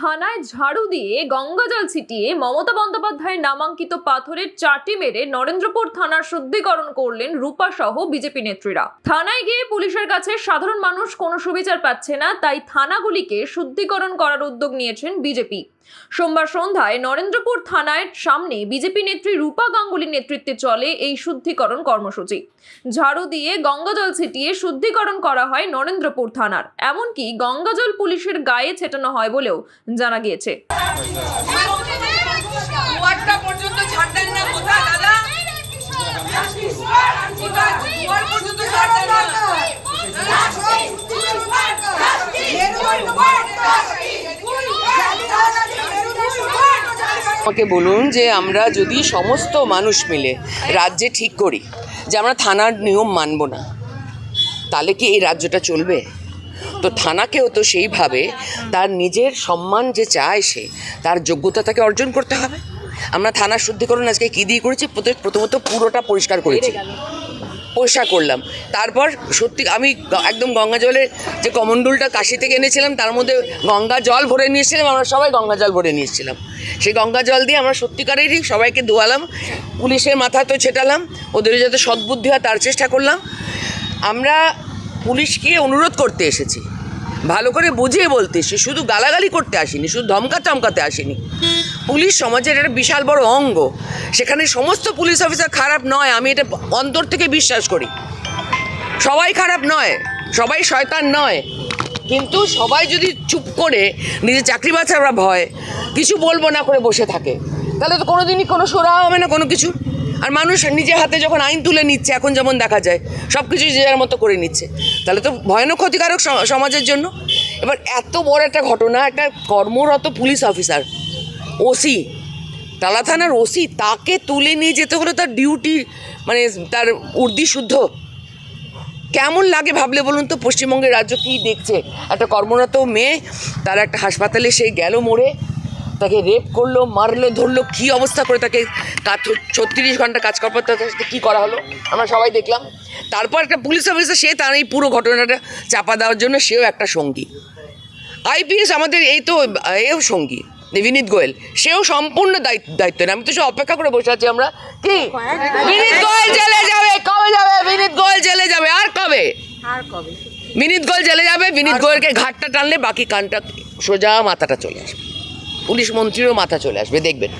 থানায় ঝাড়ু দিয়ে গঙ্গাজল ছিটিয়ে মমতা বন্দ্যোপাধ্যায়ের নামাঙ্কিত পাথরের চাটি মেরে নরেন্দ্রপুর থানার শুদ্ধিকরণ করলেন রূপা সহ বিজেপি নেত্রীরা। থানায় গিয়ে পুলিশের কাছে সাধারণ মানুষ কোনো সুবিচার পাচ্ছে না, তাই থানাগুলিকে শুদ্ধিকরণ করার উদ্যোগ নিয়েছেন বিজেপি। সোমবার সন্ধ্যায় নরেন্দ্রপুর থানায় সামনে বিজেপি নেত্রী রূপা গাঙ্গুলির নেতৃত্বে চলে এই শুদ্ধিকরণ কর্মসূচি ঝাড়ু দিয়ে গঙ্গাজল ছিটিয়ে শুদ্ধিকরণ করা হয় নরেন্দ্রপুর থানার এমনকি গঙ্গাজল পুলিশের গায়ে ছেটানো হয় বলেও জানা গিয়েছে পর্যন্ত আমাকে বলুন যে আমরা যদি সমস্ত মানুষ মিলে রাজ্যে ঠিক করি, যে আমরা থানার নিয়ম মানব না, তাহলে কি এই রাজ্যটা চলবে? তো থানাকেও তো সেইভাবে তার নিজের সম্মান যে চায় সে, তার যোগ্যতা তাকে অর্জন করতে হবে। আমরা থানার শুদ্ধিকরণ আজকে কী দিয়ে করেছি? প্রথমে- প্রথমত পুরোটা পরিষ্কার করেছি। পরিষ্কার করলাম। তারপর সত্যি আমি একদম গঙ্গা জলের যে কমণ্ডলটা কাশি থেকে এনেছিলাম, তার মধ্যে গঙ্গা জল ভরে নিয়ে এসেছিলাম, আমরা সবাই গঙ্গা জল ভরে নিয়েছিলাম সেই গঙ্গা জল দিয়ে আমরা সত্যিকারেরই সবাইকে ধোয়ালাম পুলিশের মাথা তো ছেটালাম, ওদের যাতে সদ্বুদ্ধি হয় তার চেষ্টা করলাম। আমরা পুলিশকে অনুরোধ করতে এসেছি, ভালো করে বুঝিয়ে বলতে এসেছি, শুধু গালাগালি করতে আসিনি, শুধু ধমকা চমকাতে আসিনি। পুলিশ সমাজের একটা বিশাল বড় অঙ্গ। সেখানে সমস্ত পুলিশ অফিসার খারাপ নয়, আমি এটা অন্তর থেকে বিশ্বাস করি। সবাই খারাপ নয়, সবাই শয়তান নয়। কিন্তু সবাই যদি চুপ করে নিজের চাকরি বাঁচার ভয় কিছু বলব না করে বসে থাকে। তাহলে তো কোনোদিনই কোনো সোরা হবে না কোনো কিছু। আর মানুষ নিজের হাতে যখন আইন তুলে নিচ্ছে, এখন যেমন দেখা যায় সব কিছু যে যার মতো করে নিচ্ছে। তাহলে তো ভয়ানক ক্ষতিকারক সমাজের জন্য। এবার এত বড় একটা ঘটনা, একটা কর্মরত পুলিশ অফিসার ওসি টালা থানার ওসি, তাকে তুলে নিয়ে যেতে হলো তার ডিউটি মানে তার উর্দি শুদ্ধ। কেমন লাগে ভাবলে বলুন তো? পশ্চিমবঙ্গের রাজ্য কী দেখছে? একটা কর্মরত মেয়ে, তার একটা হাসপাতালে সেই গেল মোড়ে তাকে রেপ করল, মারলো, ধরলো, কী অবস্থা করে তাকে ছত্রিশ ঘণ্টা কাজ করার পর তার সাথে কী করা হলো? আমরা সবাই দেখলাম। তারপর একটা পুলিশ অফিসার, সে তার এই পুরো ঘটনাটা চাপা দেওয়ার জন্য সেও একটা সঙ্গী। আইপিএস আমাদের এই তো, এও সঙ্গী। বিনীত গোয়েল। সেও সম্পূর্ণ দায়িত্ব নেই। আমি তো সে অপেক্ষা করে বসে আছি আমরা। কি? বিনীত গোয়েল জেলে যাবে। কবে যাবে? বিনীত গোয়েল জেলে যাবে। আর কবে? বিনীত গোয়েল জেলে যাবে। বিনীত গোয়েলকে ঘাটটা টানলে বাকি কানটা সোজা মাথাটা চলে আসবে। পুলিশ মন্ত্রীরও মাথা চলে আসবে। দেখবেন